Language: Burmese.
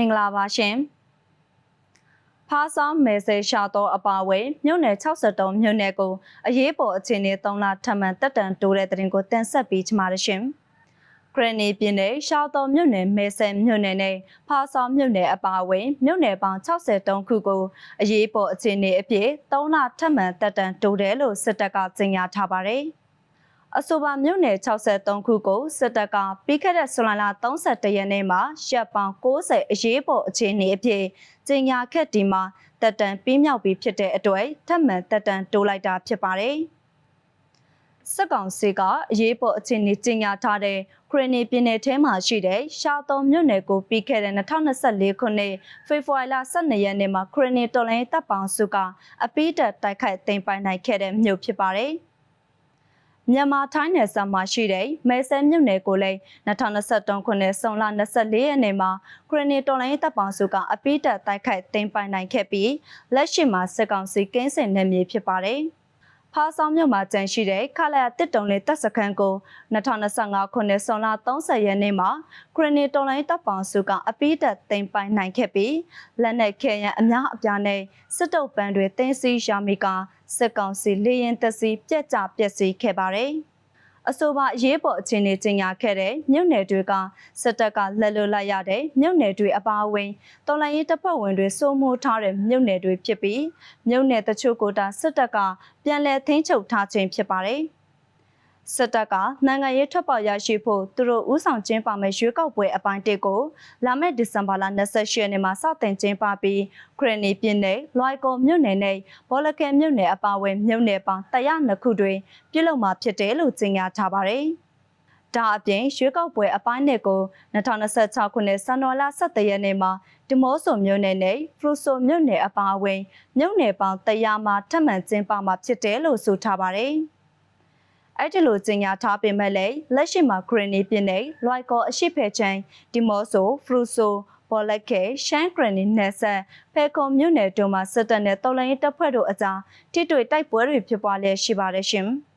မင်္ဂလာပါရှင်ဖားဆောင်မဲဆယ်ရှာတော့အပါအဝင်မြို့နယ်63မြို့နယ်ကိုအရေးပေါ်အခြေအနေ3လထပ်မံတက်တန်တိုးတဲ့တဲ့ရင်ကိုတင်ဆက်ပေးချမှာရရှင်ဂရနီပြည်နယ်ရှာတော်မြို့နယ်မဲဆယ်မြို့နယ်နဲ့ဖားဆောင်မြို့နယ်အပါအဝင်မြို့နယ်ပေါင်း63ခုကိုအရေးပေါ်အခြေအနေအဖြစ်3လထပ်မံတက်တန်တိုးတယ်လို့စစ်တပ်ကကြေညာထားပါတယ်။ အဆိုပါမြို့နယ်63ခုကိုစစ်တပ်ကပြီးခဲ့တဲ့ဇူလိုင်လ31ရက်နေ့မှာရပ်ပေါင်း60အရေးပေါ်အခြေအနေအဖြစ်ကြေညာခဲ့ဒီမှာတက်တန်ပြီးမြောက်ပြီးဖြစ်တဲ့အတွက်ထပ်မံတက်တန်တိုးလိုက်တာဖြစ်ပါတယ်။စစ်ကောင်စီကအရေးပေါ်အခြေအနေကြေညာထားတဲ့ခရနီပြည်နယ်ထဲမှာရှိတဲ့ရှားတော်မြို့နယ်ကိုပြီးခဲ့တဲ့2024ခုနှစ်ဖေဖော်ဝါရီလ12ရက်နေ့မှာခရနီတော်လိုင်းတပ်ပေါင်းစုကအပိတက်တိုက်ခိုက်သိမ်းပိုင်နိုင်ခဲ့တဲ့မြို့ဖြစ်ပါတယ်။ မြန်မာထိုင်းနယ်စပ်မှာရှိတဲ့မဲဆဲမြို့နယ်ကိုလည်း2023ခုနှစ်ဇွန်လ24ရက်နေ့မှာခရနီတော်လိုင်းတပ်ပေါင်းစုကအပိတက်တိုက်ခိုက်သိမ်းပိုင်နိုင်ခဲ့ပြီးလက်ရှိမှာစစ်ကောင်စီကင်းစင်နေမြေဖြစ်ပါတယ်။ဖားဆောင်မြို့မှာကျန်ရှိတဲ့ခလာတစ်တုံလေးတပ်စခန်းကို2025ခုနှစ်ဇွန်လ30ရက်နေ့မှာခရနီတော်လိုင်းတပ်ပေါင်းစုကအပိတက်သိမ်းပိုင်နိုင်ခဲ့ပြီးလက်နက်ခဲယံအများအပြားနဲ့စစ်တုပ်ပန်းတွေတင်းစီရမီက စစ်ကောင်စီလေရင်တစီပြက်ကြပြက်စီခဲ့ပါတယ်။အဆိုပါအရေးပေါ်အခြေအနေကြီးညာခဲ့တဲ့မြို့နယ်တွေကစစ်တပ်ကလက်လွတ်လိုက်ရတဲ့မြို့နယ်တွေအပါအဝင်တော်လိုင်းရေးတပ်ဖွဲ့ဝင်တွေစိုးမိုးထားတဲ့မြို့နယ်တွေဖြစ်ပြီးမြို့နယ်တချို့ကိုတာစစ်တပ်ကပြန်လည်ထိန်းချုပ်ထားခြင်းဖြစ်ပါတယ်။ စစ်တပ်ကနိုင်ငံရေးထွက်ပေါ်ရရှိဖို့သူတို့ဥဆောင်ကျင်းပမယ့်ရွေးကောက်ပွဲအပိုင်းတစ်ကိုလာမယ့်ဒီဇင်ဘာလ28ရက်နေ့မှာစတင်ကျင်းပပြီးခရနီပြည်နယ်လွိုင်ကော်မြို့နယ်နဲ့ဘောလကဲမြို့နယ်အပါအဝင်မြို့နယ်ပေါင်း102ခုတွင်ပြုလုပ်မှာဖြစ်တယ်လို့ကြေညာထားပါတယ်။ဒါအပြင်ရွေးကောက်ပွဲအပိုင်းနှစ်ကို2026ခုနှစ်ဇန်နဝါရီလ17ရက်နေ့မှာဒီမော့ဆိုမြို့နယ်နဲ့ဖရူဆိုမြို့နယ်အပါအဝင်မြို့နယ်ပေါင်း100မှာထပ်မံကျင်းပမှာဖြစ်တယ်လို့ဆိုထားပါတယ်။ အဲ့ဒီလိုကြေညာထားပေမဲ့လည်းလက်ရှိမှာဂရနီပြည်နယ်လွိုက်ကောအရှိဖဲချန်ဒီမော့ဆိုဖရူဆိုပေါ်လက်ခဲရှမ်းဂရနီနယ်ဆက်ဖဲကွန်မြို့နယ်တို့မှာစစ်တပ်နဲ့တော်လိုင်းတပ်ဖွဲ့တို့အကြားထိတွေ့တိုက်ပွဲတွေဖြစ်ပွားလျက်ရှိပါတယ်ရှင်။